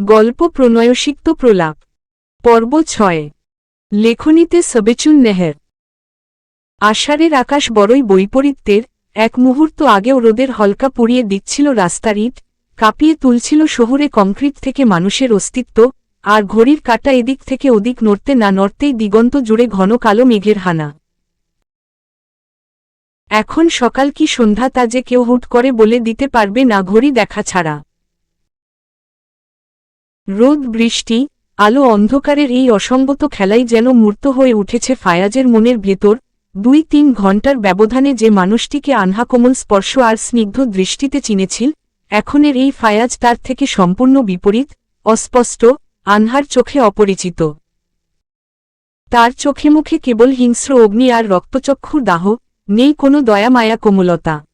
গল্প প্রণয়সিক্ত প্রলাপ। পর্ব ছয়। লেখনীতে সবেচুন নেহের। আষাঢ়ের আকাশ বড়ই বৈপরীত্যের, এক মুহূর্ত আগেও রোদের হলকা পুড়িয়ে দিচ্ছিল রাস্তার ইট, কাঁপিয়ে তুলছিল শহুরে কংক্রিট থেকে মানুষের অস্তিত্ব, আর ঘড়ির কাটা এদিক থেকে ওদিক নড়তে না নড়তেই দিগন্ত জুড়ে ঘন কালো মেঘের হানা। এখন সকাল কি সন্ধ্যা তা যে কেউ হুট করে বলে দিতে পারবে না ঘড়ি দেখা ছাড়া। রোদ, বৃষ্টি, আলো অন্ধকারের এই অসঙ্গত খেলাই যেন মূর্ত হয়ে উঠেছে ফায়াজের মনের ভেতর। দুই তিন ঘণ্টার ব্যবধানে যে মানুষটিকে আনহা কোমল স্পর্শ আর স্নিগ্ধ দৃষ্টিতে চিনেছিল, এখনের এই ফায়াজ তার থেকে সম্পূর্ণ বিপরীত, অস্পষ্ট, আনহার চোখে অপরিচিত। তার চোখে মুখে কেবল হিংস্র অগ্নি আর রক্তচক্ষুর দাহ, নেই কোনো দয়া মায়া কোমলতা।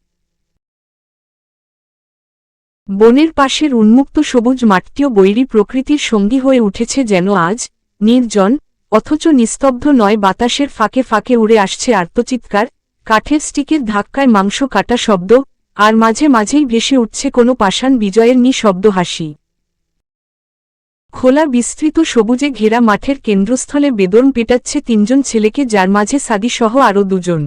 বনের পাশের উন্মুক্ত সবুজ মাঠটিও বৈরী প্রকৃতির সঙ্গী হয়ে উঠেছে যেন আজ নির্জন, অথচ নিস্তব্ধ নয় বাতাসের ফাঁকে ফাঁকে উড়ে আসছে আর্তচিৎকার, কাঠের স্টিকের ধাক্কায় মাংস কাটা শব্দ, আর মাঝে মাঝেই ভেসে উঠছে কোনো পাষাণ বিজয়ের নিঃশব্দ হাসি। খোলা বিস্তৃত সবুজে ঘেরা মাঠের কেন্দ্রস্থলে বেদন পেটাচ্ছে তিনজন ছেলেকে, যার মাঝে সাদিসহ আরও দুজন।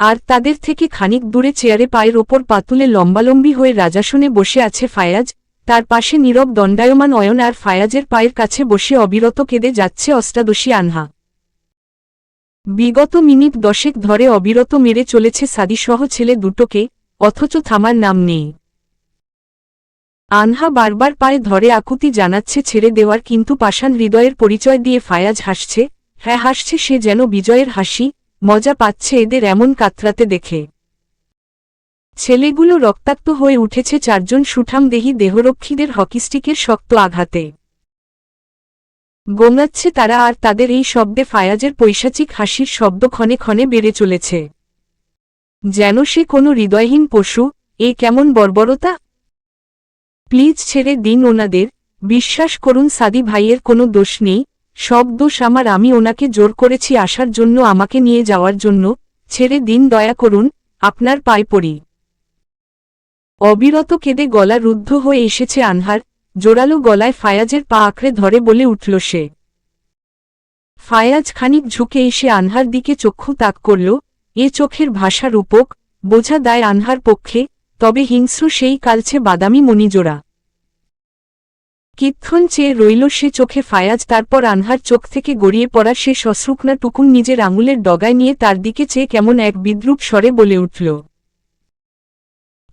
আর তাদের থেকে খানিক দূরে চেয়ারে পায়ের ওপর পাতুলে লম্বালম্বি হয়ে রাজাসনে বসে আছে ফায়াজ। তার পাশে নীরব দণ্ডায়মান অয়ন আর ফায়াজের পায়ের কাছে বসে অবিরত কেঁদে যাচ্ছে অষ্টাদশী আনহা। বিগত মিনিট দশেক ধরে অবিরত মেরে চলেছে সাদিসহ ছেলে দুটোকে, অথচ থামার নাম নেই। আনহা বারবার পায়ে ধরে আকুতি জানাচ্ছে ছেড়ে দেওয়ার, কিন্তু পাষাণ হৃদয়ের পরিচয় দিয়ে ফায়াজ হাসছে হ্যাঁ হাসছে সে যেন বিজয়ের হাসি মজা পাচ্ছে এদের এমন কাতরাতে দেখে। ছেলেগুলো রক্তাক্ত হয়ে উঠেছে চারজন সুঠামদেহী দেহরক্ষীদের হকিস্টিকের শক্ত আঘাতে। গোঙাচ্ছে তারা আর তাদের এই শব্দে ফায়াজের পৈশাচিক হাসির শব্দ ক্ষণে ক্ষণে বেড়ে চলেছে। যেন সে কোনো হৃদয়হীন পশু, এ কেমন বর্বরতা? প্লিজ ছেড়ে দিন ওনাদের, বিশ্বাস করুন সাদি ভাইয়ের কোনো দোষ নেই সব দোষ আমার, আমি ওনাকে জোর করেছি আসার জন্য, আমাকে নিয়ে যাওয়ার জন্য। ছেড়ে দিন, দয়া করুন, আপনার পায়ে পড়ি। অবিরত কেঁদে গলা রুদ্ধ হয়ে এসেছে আনহার। জোরালো গলায় ফায়াজের পা আঁকড়ে ধরে বলে উঠল সে। ফায়াজ খানিক ঝুঁকে এসে আনহার দিকে চক্ষু তাক করল। এ চোখের ভাষা রূপক, বোঝা দায় আনহার পক্ষে, তবে হিংস্র সেই কালছে বাদামি মণিজোড়া। কিক্ষণ চেয়ে রইল সে চোখে ফায়াজ, তারপর আনহার চোখ থেকে গড়িয়ে পড়া সে সশ্রুকনা টুকুন নিজের আঙুলের ডগায় নিয়ে তার দিকে চেয়ে কেমন এক বিদ্রুপ স্বরে বলে উঠল,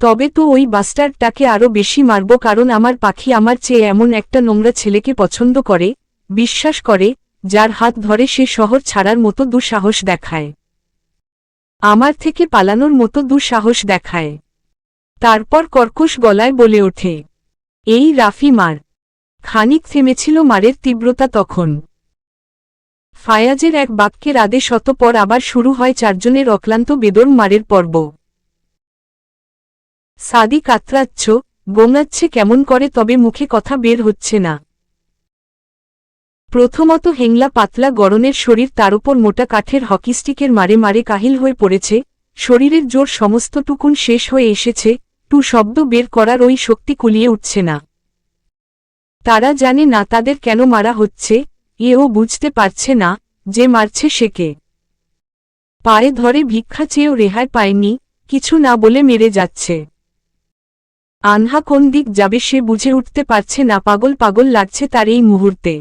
তবে তো ওই বাস্টারটাকে আরও বেশি মারব, কারণ আমার পাখি আমার চেয়ে এমন একটা নোংরা ছেলেকে পছন্দ করে, বিশ্বাস করে, যার হাত ধরে সে শহর ছাড়ার মতো দুঃসাহস দেখায়, আমার থেকে পালানোর মতো দুঃসাহস দেখায়। তারপর কর্কশ গলায় বলে ওঠে, এই রাফি মার। খানিক থেমেছিল মারের তীব্রতা তখন। ফায়াজের এক বাক্যের আদেশ অতপর আবার শুরু হয় চারজনের অক্লান্ত বেদর মারের পর্ব। সাদি কাতরাচ্ছ গোঙাচ্ছে কেমন করে তবে মুখে কথা বের হচ্ছে না। প্রথমত হেংলা পাতলা গরনের শরীর তার উপর মোটা কাঠের হকিস্টিকের মারে মারে কাহিল হয়ে পড়েছে, শরীরের জোর সমস্ত টুকুন শেষ হয়ে এসেছে, টু শব্দ বের করার ওই শক্তি কুলিয়ে উঠছে না। তারা জানে না তাদের কেন মারা হচ্ছে, এও বুঝতে পারছে না, যে মারছে সে কে। পায়ে ধরে ভিক্ষা চেয়েও রেহাই পায়নি, কিছু না বলে মেরে যাচ্ছে। আনহা কোন দিক যাবে সে বুঝে উঠতে পারছে না, পাগল পাগল লাগছে তার এই মুহূর্তে।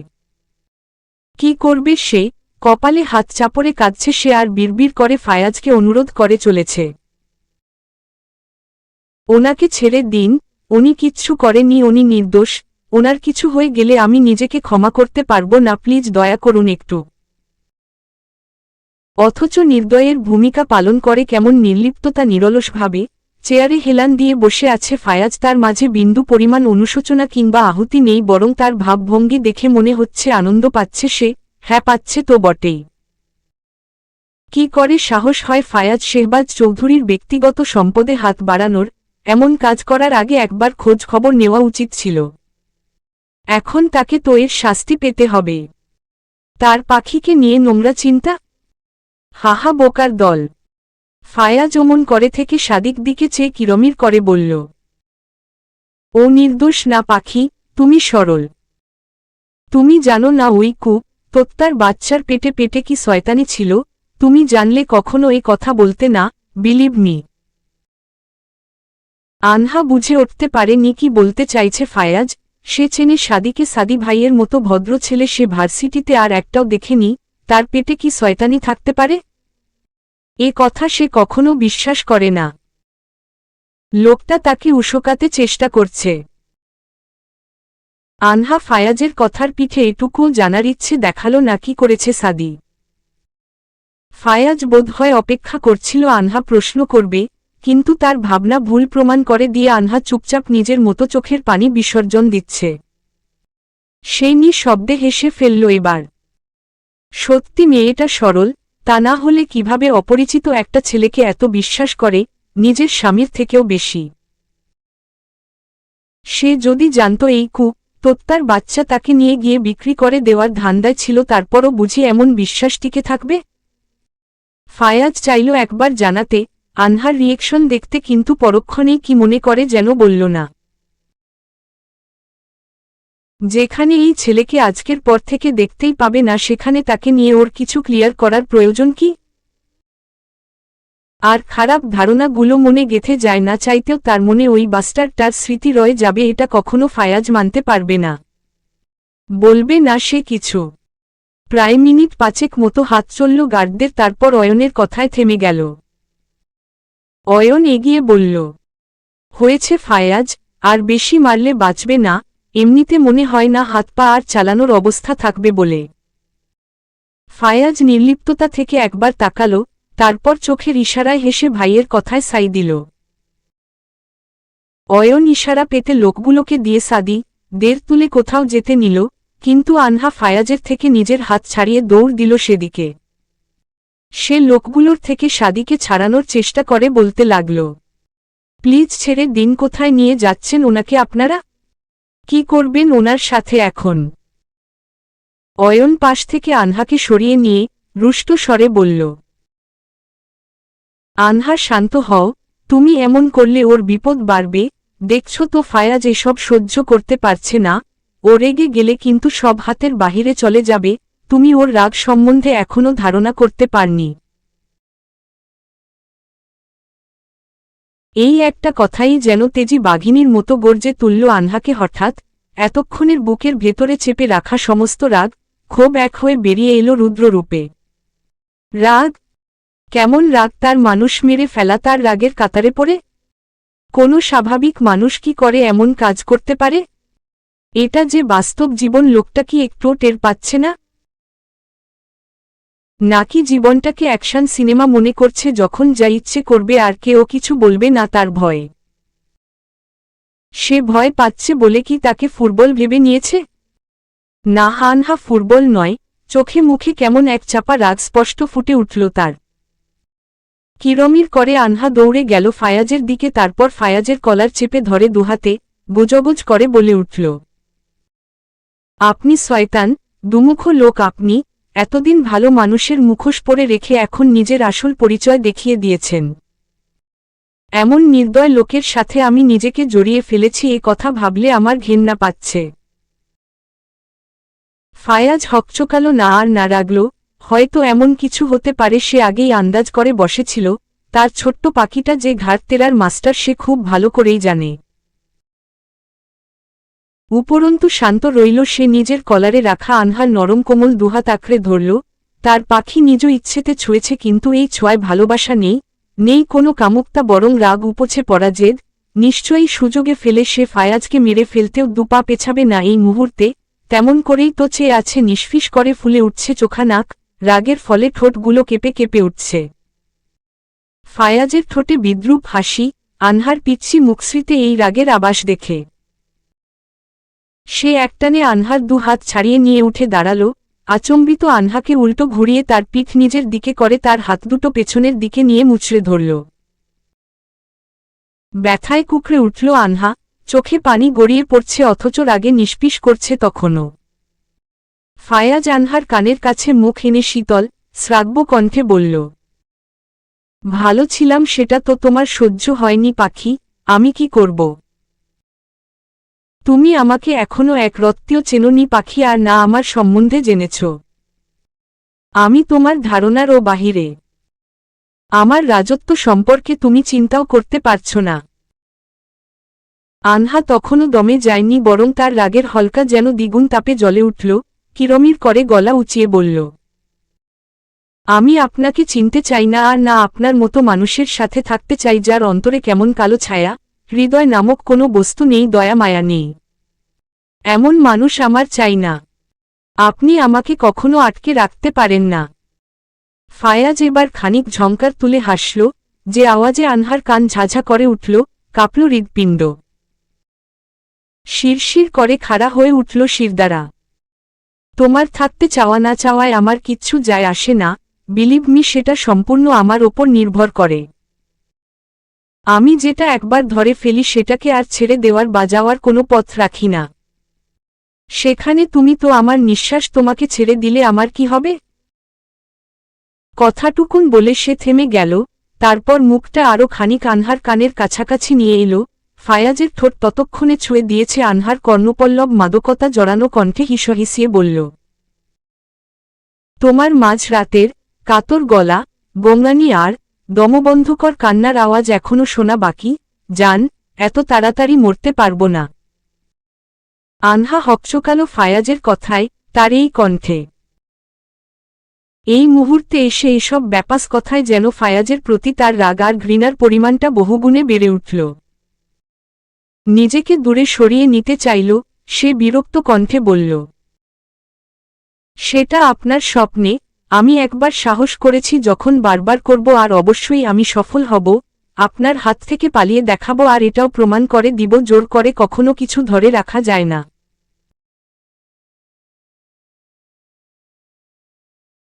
কি করবে সে? কপালে হাত চাপড়ে কাঁদছে সে আর বিড়বির করে ফায়াজকে অনুরোধ করে চলেছে। ওনাকে ছেড়ে দিন, উনি কিচ্ছু করেনি, উনি নির্দোষ ওনার কিছু হয়ে গেলে আমি নিজেকে ক্ষমা করতে পারব না, প্লিজ দয়া করুন একটু। অথচ নির্দয়ের ভূমিকা পালন করে কেমন নির্লিপ্ততা নিরলসভাবে, চেয়ারে হেলান দিয়ে বসে আছে ফায়াজ, তার মাঝে বিন্দু পরিমাণ অনুশোচনা কিংবা আহুতি নেই, বরং তার ভাবভঙ্গি দেখে মনে হচ্ছে আনন্দ পাচ্ছে সে হ্যাঁ পাচ্ছে তো বটেই। কি করে সাহস হয় ফায়াজ শেহবাজ চৌধুরীর ব্যক্তিগত সম্পদে হাত বাড়ানোর, এমন কাজ করার আগে একবার খোঁজ খবর নেওয়া উচিত ছিল। এখন তাকে তো এর শাস্তি পেতে হবে। তার পাখিকে নিয়ে নোংরা চিন্তা? হাহা বোকার দল। ফায়াজ ওমন করে থেকে সাদিক দিকে চেয়ে কিরমির করে বলল, ও নির্দোষ না পাখি, তুমি সরল। তুমি জানো না ওই কূপ, তোত্তার বাচ্চার পেটে পেটে কি শয়তানি ছিল, তুমি জানলে কখনো এ কথা বলতে না, বিলিভ মি। আনহা বুঝে উঠতে পারেনি কি বলতে চাইছে ফায়াজ সে চেনে সাদিকে সাদি ভাইয়ের মতো ভদ্র ছেলে সে ভার্সিটিতে আর একটাও দেখেনি, তার পেটে কি শয়তানি থাকতে পারে? এ কথা সে কখনো বিশ্বাস করে না। লোকটা তাকে উশোকাতে চেষ্টা করছে। আনহা ফায়াজের কথার পিঠে এটুকুও জানার ইচ্ছে দেখাল না কি করেছে সাদি। ফায়াজ বোধহয় অপেক্ষা করছিল, আনহা প্রশ্ন করবে কিন্তু তার ভাবনা ভুল প্রমাণ করে দিয়ে আনহা চুপচাপ নিজের মতো চোখের পানি বিসর্জন দিচ্ছে। সেই নিঃশব্দে হেসে ফেলল এবার। সত্যি মেয়েটা সরল, তা না হলে কীভাবে অপরিচিত একটা ছেলেকে এত বিশ্বাস করে, নিজের স্বামীর থেকেও বেশি। সে যদি জানত এই কূপ, তোত্তার বাচ্চা তাকে নিয়ে গিয়ে বিক্রি করে দেওয়ার ধান্দায় ছিল, তারপরও বুঝি এমন বিশ্বাস টিকে থাকবে? ফায়াজ চাইল একবার জানাতে আনহার রিয়েকশন দেখতে কিন্তু পরক্ষণেই কি মনে করে যেন বলল না। যেখানে এই ছেলেকে আজকের পর থেকে দেখতেই পাবে না, সেখানে তাকে নিয়ে ওর কিছু ক্লিয়ার করার প্রয়োজন কি? আর খারাপ ধারণাগুলো মনে গেথে যায় না, চাইতেও তার মনে ওই বাস্টারটার স্মৃতি রয়ে যাবে, এটা কখনো ফায়াজ মানতে পারবে না। বলবে না সে কিছু। প্রায় মিনিট পাঁচেক মতো হাত চলল গার্ডদের, তারপর অয়নের কথায় থেমে গেল। অয়ন এগিয়ে বলল, হয়েছে ফায়াজ, আর বেশি মারলে বাঁচবে না, এমনিতে মনে হয় না হাত পা আর চালানোর অবস্থা থাকবে বলে। ফায়াজ নির্লিপ্ততা থেকে একবার তাকালো, তারপর চোখের ইশারায় হেসে ভাইয়ের কথায় সাই দিল, অয়ন ইশারা পেতে লোকগুলোকে দিয়ে সাদি, দের তুলে কোথাও যেতে নিল, কিন্তু আনহা ফায়াজের থেকে নিজের হাত ছাড়িয়ে দৌড় দিল সেদিকে। সে লোকগুলোর থেকে সাদিকে ছাড়ানোর চেষ্টা করে বলতে লাগল, প্লিজ ছেড়ে দিন কোথায় নিয়ে যাচ্ছেন ওনাকে আপনারা? কি করবেন ওনার সাথে এখন? অয়ন পাশ থেকে আনহাকে সরিয়ে নিয়ে রুষ্ট স্বরে বলল, আনহা, শান্ত হও, তুমি এমন করলে ওর বিপদ বাড়বে। দেখছ তো ফায়াজ এসব সহ্য করতে পারছে না। ও রেগে গেলে কিন্তু সব হাতের বাহিরে চলে যাবে। তুমি ওর রাগ সম্বন্ধে এখনও ধারণা করতে পারনি। এই একটা কথাই যেন তেজি বাঘিনীর মতো গর্জে তুলল আনহাকে হঠাৎ, এতক্ষণের বুকের ভেতরে চেপে রাখা সমস্ত রাগ, ক্ষোভ এক হয়ে বেরিয়ে এলো রুদ্ররূপে। রাগ? কেমন রাগ তার মানুষ মেরে ফেলা তার রাগের কাতারে পড়ে? কোনো স্বাভাবিক মানুষ কি করে এমন কাজ করতে পারে? এটা যে বাস্তব জীবন লোকটা কি একটু টের পাচ্ছে না? নাকি জীবনটাকে অ্যাকশন সিনেমা মনে করছে যখন যা ইচ্ছে করবে আর কেউ কিছু বলবে না তার ভয়ে? সে ভয় পাচ্ছে বলে কি তাকে ফুটবল ভেবে নিয়েছে? না হানহা ফুটবল নয়। চোখে মুখে কেমন এক চাপা রাগ স্পষ্ট ফুটে উঠল তার। কিরমির করে আনহা দৌড়ে গেল ফায়াজের দিকে, তারপর ফায়াজের কলার চেপে ধরে দুহাতে, গুজগুজ করে বলে উঠল, আপনি শয়তান, দুমুখ লোক আপনি এতদিন ভালো মানুষের মুখোশ পরে রেখে এখন নিজের আসল পরিচয় দেখিয়ে দিয়েছেন। এমন নির্দয় লোকের সাথে আমি নিজেকে জড়িয়ে ফেলেছি, এ কথা ভাবলে আমার ঘেন্না পাচ্ছে। ফায়াজ হকচকালো, না আর না রাগল, হয়তো এমন কিছু হতে পারে, সে আগেই আন্দাজ করে বসেছিল, তার ছোট্ট পাখিটা যে ঘাটতেরার মাস্টার, সে খুব ভালো করেই জানে। উপরন্তু শান্ত রইল, সে নিজের কলারে রাখা আনহার নরম কোমল দুহাত আঁকড়ে ধরল, তার পাখি নিজ ইচ্ছেতে ছুঁয়েছে, কিন্তু এই ছোঁয়ায় ভালোবাসা নেই নেই কোনো কামুকতা, বরং রাগ উপছে পরাজেদ নিশ্চয়ই সুযোগে ফেলে সে ফায়াজকে মেরে ফেলতেও দুপা পেছাবে না এই মুহূর্তে, তেমন করেই তো চেয়ে আছে, নিষ্ফিস করে ফুলে উঠছে চোখা নাক, রাগের ফলে ঠোঁটগুলো কেঁপে কেঁপে উঠছে। ফায়াজের ঠোঁটে বিদ্রুপ হাসি, আনহার পিচ্ছি মুখশ্রীতে এই রাগের আবাস দেখে। সে একটানে আনহার দু হাত ছাড়িয়ে নিয়ে উঠে দাঁড়াল, আচম্বিত আনহাকে উল্টো ঘুরিয়ে তার পিঠ নিজের দিকে করে তার হাত দুটো পেছনের দিকে নিয়ে মুচড়ে ধরল। ব্যথায় কুকড়ে উঠল আনহা, চোখে পানি গড়িয়ে পড়ছে অথচ রাগে নিষ্পিস করছে তখনও। ফায়াজ আনহার কানের কাছে মুখ এনে শীতল, শ্রাব্য কণ্ঠে বলল, ভালো ছিলাম সেটা তো তোমার সহ্য হয়নি পাখি, আমি কি করব? তুমি আমাকে এখনও এক রত্তীয় চেননি পাখি আর না আমার সম্বন্ধে জেনেছ। আমি তোমার ধারণার ও বাহিরে। আমার রাজত্ব সম্পর্কে তুমি চিন্তাও করতে পারছ না। আনহা তখনও দমে যায়নি বরং তার রাগের হলকা যেন দ্বিগুণ তাপে জ্বলে উঠল, কিরমির করে গলা উঁচিয়ে বলল, আমি আপনাকে চিনতে চাই না আর না আপনার মতো মানুষের সাথে থাকতে চাই যার অন্তরে কেমন কালো ছায়া হৃদয় নামক কোনো বস্তু নেই, দয়া, মায়া নেই। এমন মানুষ আমার চাই না। আপনি আমাকে কখনো আটকে রাখতে পারেন না। ফায়াজ এবার খানিক ঝঙ্কার তুলে হাসল, যে আওয়াজে আনহার কান ঝাঝা করে উঠল, কাঁপল হৃদপিণ্ড। শিরশির করে খাড়া হয়ে উঠল শিরদারা তোমার থাকতে চাওয়া না চাওয়ায় আমার কিচ্ছু যায় আসে না, বিলিভ মি, সেটা সম্পূর্ণ আমার ওপর নির্ভর করে। আমি যেটা একবার ধরে ফেলি সেটাকে আর ছেড়ে দেওয়ার বা যাওয়ার কোনো পথ রাখি না। সেখানে তুমি তো আমার নিঃশ্বাস তোমাকে ছেড়ে দিলে আমার কি হবে? কথাটুকুন বলে সে থেমে গেল, তারপর মুখটা আরও খানিক আনহার কানের কাছাকাছি নিয়ে এলো, ফায়াজের ঠোঁট ততক্ষণে ছুঁয়ে দিয়েছে আনহার কর্ণপল্লব মাদকতা জড়ানো কণ্ঠে হিসহিসিয়ে বলল, তোমার মাঝ রাতের কাতর গলা, বঙ্গানি আর দমবন্ধকর কান্নার আওয়াজ এখনও শোনা বাকি যান এত তাড়াতাড়ি মরতে পারব না। আনহা হকচকালো ফায়াজের কথায় তার এই কণ্ঠে। এই মুহূর্তে এসে এসব ব্যাপাস কথায় যেন ফায়াজের প্রতি তার রাগ আর ঘৃণার পরিমাণটা বহুগুণে বেড়ে উঠল। নিজেকে দূরে সরিয়ে নিতে চাইল, সে বিরক্ত কণ্ঠে বলল, সেটা আপনার স্বপ্নে আমি একবার সাহস করেছি যখন বারবার করব আর অবশ্যই আমি সফল হব, আপনার হাত থেকে পালিয়ে দেখাবো আর এটাও প্রমাণ করে দিব জোর করে কখনো কিছু ধরে রাখা যায় না।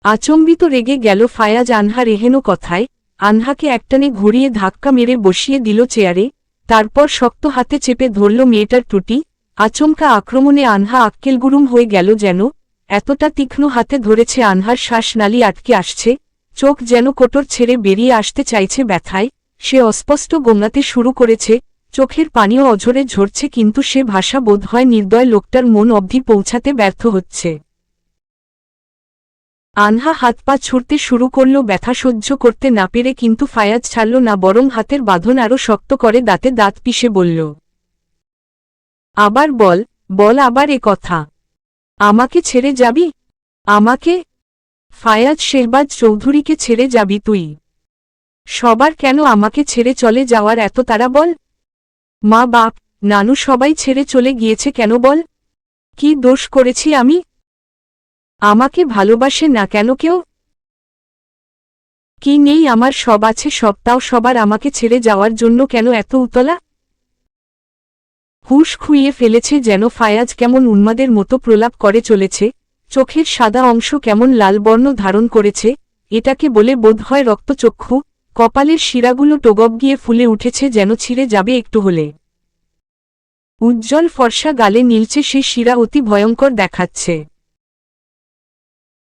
আচম্বিত রেগে গেল ফায়াজ আনহা রেহেনো কথায়, আনহাকে একটানে ঘুরিয়ে ধাক্কা মেরে বসিয়ে দিল চেয়ারে, তারপর শক্ত হাতে চেপে ধরল মেয়েটার টুটি, আচমকা আক্রমণে আনহা আক্কেলগুরুম হয়ে গেল যেন এতটা তীক্ষ্ণ হাতে ধরেছে আনহার শ্বাসনালী আটকে আসছে, চোখ যেন কোটর ছেড়ে বেরিয়ে আসতে চাইছে ব্যথায়, সে অস্পষ্ট গোমনাতে শুরু করেছে, চোখের পানিও অঝরে ঝরছে কিন্তু সে ভাষা বোধ হয় নির্দয় লোকটার মন অবধি পৌঁছাতে ব্যর্থ হচ্ছে। আনহা হাত পা ছুটতে শুরু করল ব্যথা সহ্য করতে না পেরে কিন্তু ফায়াজ ছাড়ল না বরং হাতের বাঁধন আরও শক্ত করে দাঁতে দাঁত পিষে বলল, আবার বল বল আবার এ কথা। আমাকে ছেড়ে যাবি? আমাকে? ফায়াজ শেহবাজ চৌধুরীকে ছেড়ে যাবি তুই। সবার কেন আমাকে ছেড়ে চলে যাওয়ার এত তারা বল? মা বাপ, নানু সবাই ছেড়ে চলে গিয়েছে কেন বল? কি দোষ করেছি আমি? আমাকে ভালোবাসে না কেন কেউ? কি নেই আমার সব আছে সবটাও সবার আমাকে ছেড়ে যাওয়ার জন্য কেন এত উতলা? হুশ খুইয়ে ফেলেছে যেন ফায়াজ কেমন উন্মাদের মতো প্রলাপ করে চলেছে, চোখের সাদা অংশ কেমন লাল বর্ণ ধারণ করেছে, এটাকে বলে বোধ হয় রক্তচক্ষু, কপালের শিরাগুলো টোগব গিয়ে ফুলে উঠেছে যেন ছিঁড়ে যাবে একটু হলে। উজ্জ্বল ফর্সা গালে নীলছে সে শিরা অতি ভয়ঙ্কর দেখাচ্ছে।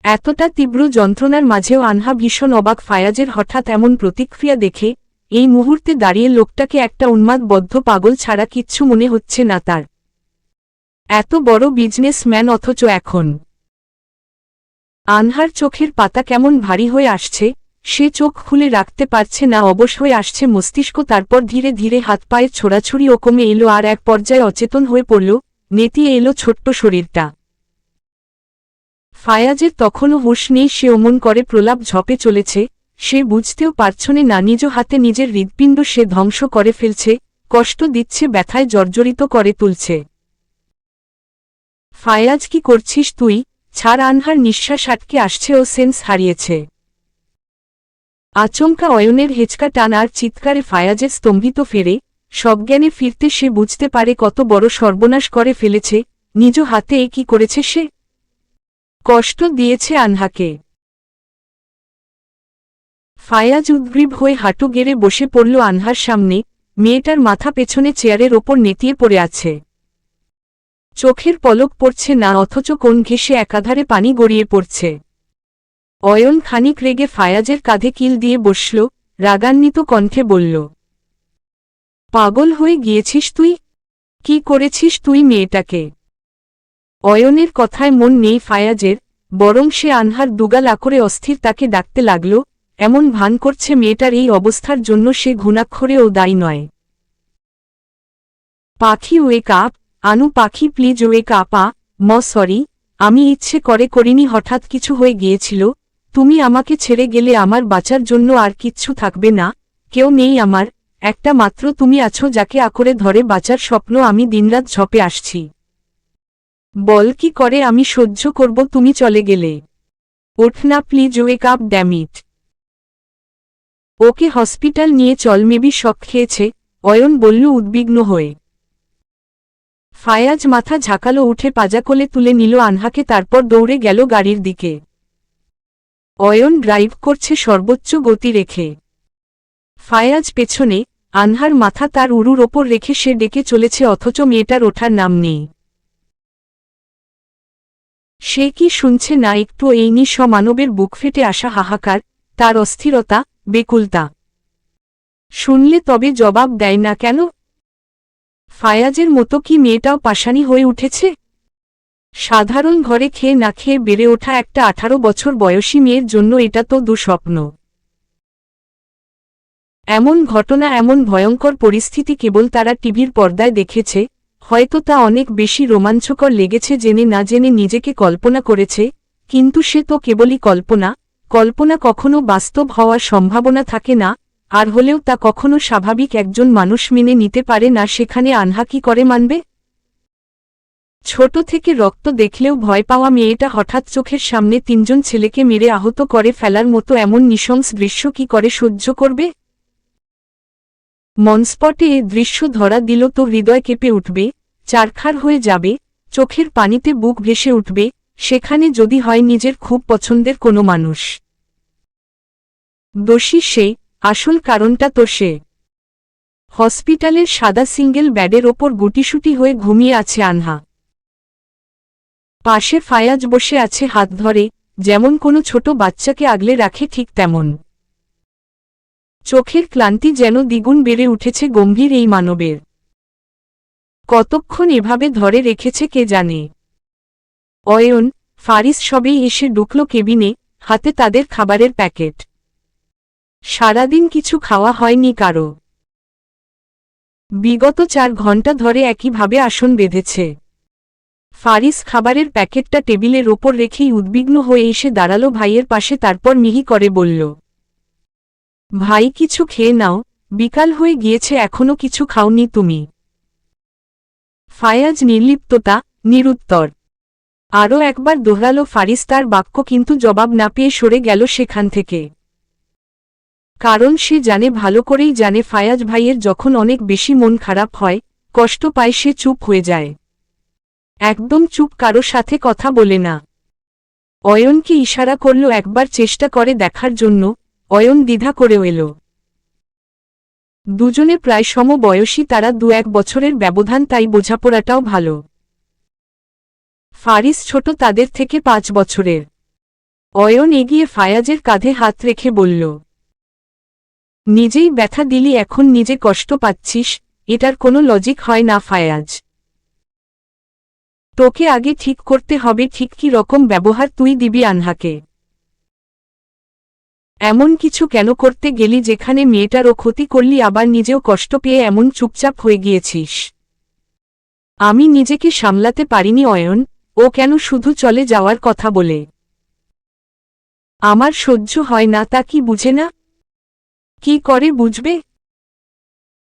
এতটা তীব্র যন্ত্রণার মাঝেও আনহা ভীষণ অবাক ফায়াজের হঠাৎ এমন প্রতিক্রিয়া দেখে এই মুহূর্তে দাঁড়িয়ে লোকটাকে একটা উন্মাদবদ্ধ পাগল ছাড়া কিচ্ছু মনে হচ্ছে না তার। এত বড় বিজনেসম্যান অথচ এখন। আনহার চোখের পাতা কেমন ভারী হয়ে আসছে, সে চোখ খুলে রাখতে পারছে না, অবশ হয়ে আসছে মস্তিষ্ক, তারপর ধীরে ধীরে হাত পায়ের ছোড়াছুড়ি ও কমে এলো আর এক পর্যায়ে অচেতন হয়ে পড়ল নেতিয়ে এলো ছোট্ট শরীরটা। ফায়াজের তখনও হুশ নেই, সে অমন করে প্রলাপ ঝপে চলেছে সে বুঝতেও পারছনে না, নিজ হাতে নিজের হৃদপিণ্ড সে ধ্বংস করে ফেলছে, কষ্ট দিচ্ছে, ব্যথায় জর্জরিত করে তুলছে। ফায়াজ, কি করছিস তুই? ছাড়, আনহার নিঃশ্বাস আটকে আসছে ও সেন্স হারিয়েছে। আচমকা অয়নের হেঁচকা টান আর চিৎকারে ফায়াজের স্তম্ভিত ফেরে, সজ্ঞানে ফিরতে সে বুঝতে পারে কত বড় সর্বনাশ করে ফেলেছে, নিজ হাতে এ কি করেছে সে? কষ্ট দিয়েছে আনহাকে। ফায়াজ উদ্গ্রীব হয়ে হাঁটু গেড়ে বসে পড়ল আনহার সামনে, মেয়েটার মাথা পেছনে চেয়ারের ওপর নেতিয়ে পড়ে আছে। চোখের পলক পড়ছে না, অথচ কোন ঘেসে একাধারে পানি গড়িয়ে পড়ছে। অয়ন খানিক রেগে ফায়াজের কাঁধে কিল দিয়ে বসল, রাগান্বিত কণ্ঠে বলল, পাগল হয়ে গিয়েছিস তুই? কি করেছিস তুই মেয়েটাকে? অয়নের কথায় মন নেই ফায়াজের, বরং সে আনহার দুগাল আকরে অস্থির তাকে ডাকতে লাগল এমন ভান করছে মেয়েটার এই অবস্থার জন্য সে ঘুণাক্ষরেও দায়ী নয়। পাখি ওয়েক আপ আনু পাখি প্লিজ ওয়েক আপা ম সরি, আমি ইচ্ছে করে করিনি হঠাৎ কিছু হয়ে গিয়েছিল, তুমি আমাকে ছেড়ে গেলে আমার বাঁচার জন্য আর কিচ্ছু থাকবে না, কেউ নেই আমার, একটা মাত্র তুমি আছো যাকে আকরে ধরে বাঁচার স্বপ্ন আমি দিনরাত ঝপে আসছি। বল কি করে আমি সহ্য করব তুমি চলে গেলে। ওঠ না please wake up dammit okay hospital নিয়ে চল মেবি শখ খেয়েছে, অয়ন বলল উদ্বিগ্ন হয়ে। ফায়াজ মাথা ঝাঁকালো, উঠে পাজাকোলে তুলে নিল আনহাকে, তারপর দৌড়ে গেল গাড়ির দিকে। অয়ন ড্রাইভ করছে সর্বোচ্চ গতি রেখে। ফায়াজ পেছনে, আনহার মাথা তার উরুর ওপর রেখে সে ডেকে চলেছে, অথচ মেয়েটার ওঠার নাম নেই। সে কি শুনছে না, একটু এই মানবের বুক ফেটে আসা হাহাকার, তার অস্থিরতা বেকুলতা। শুনলে তবে জবাব দেয় না কেন? ফায়াজের মতো কি মেয়েটাও পাশানি হয়ে উঠেছে? সাধারণ ঘরে খেয়ে না খেয়ে বেড়ে ওঠা একটা আঠারো বছর বয়সী মেয়ের জন্য এটা তো দুঃস্বপ্ন। এমন ঘটনা, এমন ভয়ঙ্কর পরিস্থিতি কেবল তারা টিভির পর্দায় দেখেছে, হয়তো তা অনেক বেশি রোমাঞ্চকর লেগেছে জেনে না জেনে নিজেকে কল্পনা করেছে, কিন্তু সে তো কেবলই কল্পনা কল্পনা কখনো বাস্তব হওয়ার সম্ভাবনা থাকে না, আর হলেও তা কখনো স্বাভাবিক একজন মানুষ মেনে নিতে পারে না, সেখানে আনহা কি করে মানবে? ছোট থেকে রক্ত দেখলেও ভয় পাওয়া মেয়েটা হঠাৎ চোখের সামনে তিনজন ছেলেকে মেরে আহত করে ফেলার মতো এমন নিশংস দৃশ্য কি করে সহ্য করবে? মনস্পটে এ দৃশ্য ধরা দিল তো হৃদয় কেঁপে উঠবে, চারখার হয়ে যাবে, চোখের পানিতে বুক ভেসে উঠবে সেখানে যদি হয় নিজের খুব পছন্দের কোনো মানুষ। দোষী সে, আসল কারণটা তো সে। হসপিটালের সাদা সিঙ্গেল ব্যাডের ওপর গুটিসুটি হয়ে ঘুমিয়ে আছে আনহা। পাশে ফায়াজ বসে আছে হাত ধরে, যেমন কোনো ছোট বাচ্চাকে আগলে রাখে ঠিক তেমন। চোখের ক্লান্তি যেন দ্বিগুণ বেড়ে উঠেছে গম্ভীর এই মানবের। কতক্ষণ এভাবে ধরে রেখেছে কে জানে। অয়ন, ফারিস সবেই এসে ঢুকল কেবিনে, হাতে তাদের খাবারের প্যাকেট। সারাদিন কিছু খাওয়া হয়নি কারও। বিগত চার ঘণ্টা ধরে একইভাবে আসন বেঁধেছে। ফারিস খাবারের প্যাকেটটা টেবিলের ওপর রেখেই উদ্বিগ্ন হয়ে এসে দাঁড়াল ভাইয়ের পাশে, তারপর মিহি করে বলল, ভাই, কিছু খেয়ে নাও, বিকাল হয়ে গিয়েছে, এখনও কিছু খাওনি তুমি। ফায়াজ নির্লিপ্ততা, নিরুত্তর। আরও একবার দোহরালো ফারিস তার বাক্য কিন্তু জবাব না পেয়ে সরে গেল সেখান থেকে। কারণ সে জানে ভালো করেই জানে ফায়াজ ভাইয়ের যখন অনেক বেশি মন খারাপ হয়, কষ্ট পায় সে চুপ হয়ে যায়। একদম চুপ কারও সাথে কথা বলে না। অয়নকে ইশারা করল একবার চেষ্টা করে দেখার জন্য, অয়ন দ্বিধা করেও এল। দুজনে প্রায় সমবয়সী তারা দু এক বছরের ব্যবধান তাই বোঝাপড়াটাও ভালো। ফারিস ছোট তাদের থেকে পাঁচ বছরের। অয়ন এগিয়ে ফায়াজের কাঁধে হাত রেখে বলল, নিজেই ব্যথা দিলি, এখন নিজে কষ্ট পাচ্ছিস, এটার কোনো লজিক হয় না ফায়াজ। তোকে আগে ঠিক করতে হবে, ঠিক কি রকম ব্যবহার তুই দিবি আনহাকে। এমন কিছু কেন করতে গেলি যেখানে মেয়েটারও ক্ষতি করলি, আবার নিজেও কষ্ট পেয়ে এমন চুপচাপ হয়ে গিয়েছিস? আমি নিজেকে সামলাতে পারিনি অয়ন ও কেন শুধু চলে যাওয়ার কথা বলে? আমার সহ্য হয় না, তা কি বুঝে না? কি করে বুঝবে?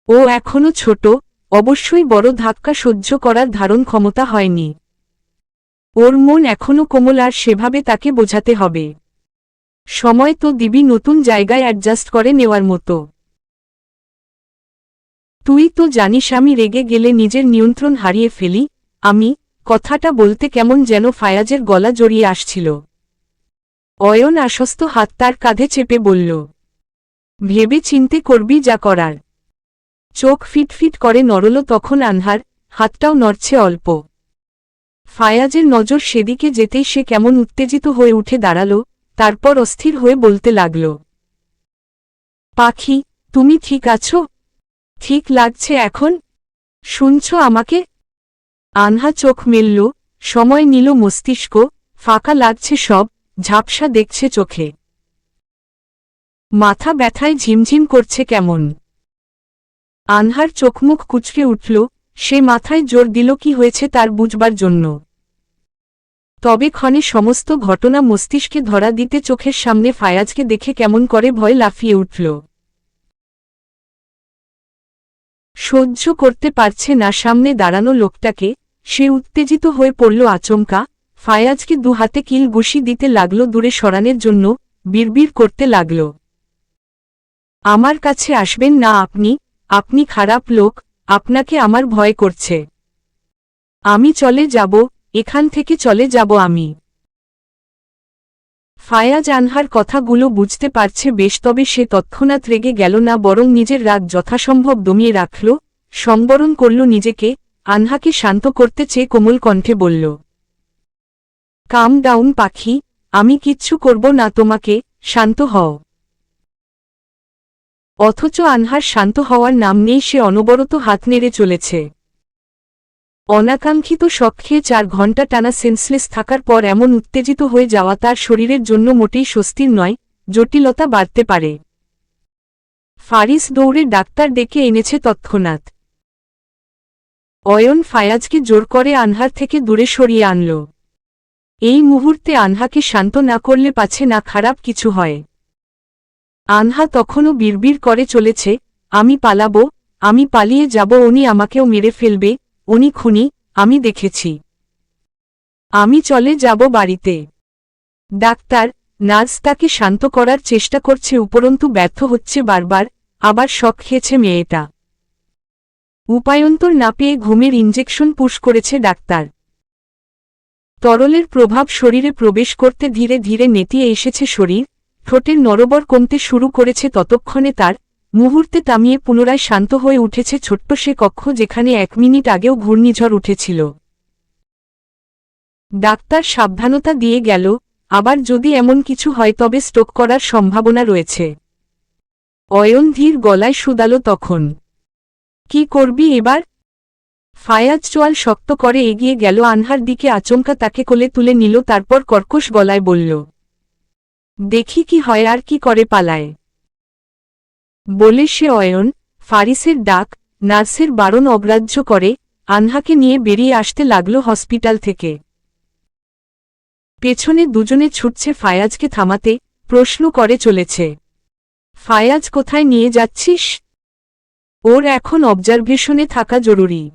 ও এখনও ছোট, অবশ্যই বড় ধাক্কা সহ্য করার ধারণ ক্ষমতা হয়নি। ওর মন এখনও কোমল, আর সেভাবে তাকে বোঝাতে হবে। সময় তো দিবি, নতুন জায়গায় অ্যাডজাস্ট করে নেওয়ার মতো। তুই তো জানিস, আমি রেগে গেলে নিজের নিয়ন্ত্রণ হারিয়ে ফেলি, আমি কথাটা বলতে কেমন যেন ফায়াজের গলা জড়িয়ে আসছিল। অয়ন আশ্বস্ত হাত তার কাঁধে চেপে বলল, ভেবে চিনতে করবি যা করার। চোখ ফিটফিট করে নরল তখন আনহার, হাতটাও নড়ছে অল্প। ফায়াজের নজর সেদিকে যেতেই সে কেমন উত্তেজিত হয়ে উঠে দাঁড়াল, তারপর অস্থির হয়ে বলতে লাগল, পাখি, তুমি ঠিক আছো? ঠিক লাগছে এখন? শুনছ আমাকে? আনহা চোখ মেলল, সময় নিল মস্তিষ্ক, ফাঁকা লাগছে সব, ঝাপসা দেখছে চোখে। মাথা ব্যথায় ঝিমঝিম করছে কেমন? আনহার চোখমুখ কুচকে উঠল, সে মাথায় জোর দিল কি হয়েছে তার বুঝবার জন্য। তবে ক্ষণে সমস্ত ঘটনা মস্তিষ্কে ধরা দিতে চোখের সামনে ফায়াজকে দেখে কেমন করে ভয় লাফিয়ে উঠল। সহ্য করতে পারছে না, সামনে দাঁড়ানো লোকটাকে সে উত্তেজিত হয়ে পড়ল আচমকা। ফায়াজকে দু হাতে কিল গুষি দিতে লাগল দূরে সরানের জন্য, বিড়বিড় করতে লাগল। আমার কাছে আসবেন না আপনি আপনি খারাপ লোক, আপনাকে আমার ভয় করছে। আমি চলে যাব, এখান থেকে চলে যাব আমি। ফায়াজ আনহার কথাগুলো বুঝতে পারছে বেশ তবে সে তৎক্ষণাৎ রেগে গেল না বরং নিজের রাগ যথাসম্ভব দমিয়ে রাখল, সংবরণ করল নিজেকে আনহাকে শান্ত করতে চেয়ে কোমল কণ্ঠে বলল, কাম ডাউন, পাখি, আমি কিচ্ছু করব না, তোমাকে শান্ত হও। অথচ আনহার শান্ত হওয়ার নাম নেই, সে অনবরত হাত নেড়ে চলেছে। অনাকাঙ্ক্ষিত শখ খেয়ে চার ঘণ্টা টানা সেন্সলেস থাকার পর এমন উত্তেজিত হয়ে যাওয়া তার শরীরের জন্য মোটেই স্বস্তির নয়, জটিলতা বাড়তে পারে। ফারিস দৌড়ে ডাক্তার ডেকে এনেছে তৎক্ষণাৎ। অয়ন ফায়াজকে জোর করে আনহার থেকে দূরে সরিয়ে আনল। এই মুহূর্তে আনহাকে শান্ত না করলে পাছে না খারাপ কিছু হয়। আনহা তখনও বিড়বিড় করে চলেছে, আমি পালাব, আমি পালিয়ে যাব, উনি আমাকেও মেরে ফেলবে, উনি খুনি, আমি দেখেছি। আমি চলে যাব বাড়িতে। ডাক্তার, নার্স তাকে শান্ত করার চেষ্টা করছে, উপরন্তু ব্যর্থ হচ্ছে বারবার, আবার শখ খেয়েছে মেয়েটা। উপায়ন্তর না পেয়ে ঘুমের ইঞ্জেকশন পুশ করেছে ডাক্তার। তরলের প্রভাব শরীরে প্রবেশ করতে ধীরে ধীরে নেতিয়ে এসেছে শরীর, ঠোঁটের নরবর কমতে শুরু করেছে ততক্ষণে তার মুহূর্তে তামিয়ে পুনরায় শান্ত হয়ে উঠেছে ছোট্ট সে কক্ষ যেখানে এক মিনিট আগেও ঘূর্ণিঝড় উঠেছিল। ডাক্তার সাবধানতা দিয়ে গেল, আবার যদি এমন কিছু হয় তবে স্ট্রোক করার সম্ভাবনা রয়েছে। অয়ন ধীর গলায় শুদালো তখন। কি করবি এবার? ফায়াজ চোয়াল শক্ত করে এগিয়ে গেল, আনহার দিকে আচমকা তাকে কোলে তুলে নিল, তারপর কর্কশ গলায় বলল, দেখি কি হয় আর কি করে পালায়। বলে সে অয়ন, ফারিসের ডাক, নার্সের বারণ অগ্রাহ্য করে, আনহাকে নিয়ে বেরিয়ে আসতে লাগল হসপিটাল থেকে। পেছনে দুজনে ছুটছে, ফায়াজকে থামাতে প্রশ্ন করে চলেছে, ফায়াজ কোথায় নিয়ে যাচ্ছিস? ওর এখন অবজারভেশনে থাকা জরুরি।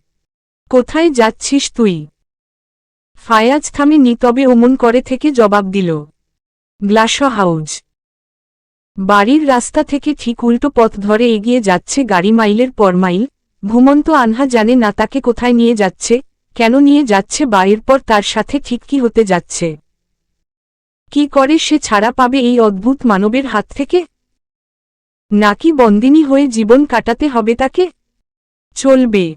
কোথায় যাচ্ছিস তুই? ফায়াজ থামেনি তবে ওমন করে থেকে জবাব দিল। Glass house. বাড়ির রাস্তা থেকে ঠিক উল্টো পথ ধরে এগিয়ে যাচ্ছে গাড়ি মাইলের পর মাইল। ঘুমন্ত আনহা জানে না তাকে কোথায় নিয়ে যাচ্ছে, কেন নিয়ে যাচ্ছে বা এরপর তার সাথে ঠিক কি হতে যাচ্ছে। কি করে সে ছাড়া পাবে এই অদ্ভুত মানবের হাত থেকে? নাকি বন্দিনী হয়ে জীবন কাটাতে হবে তাকে? চলবে।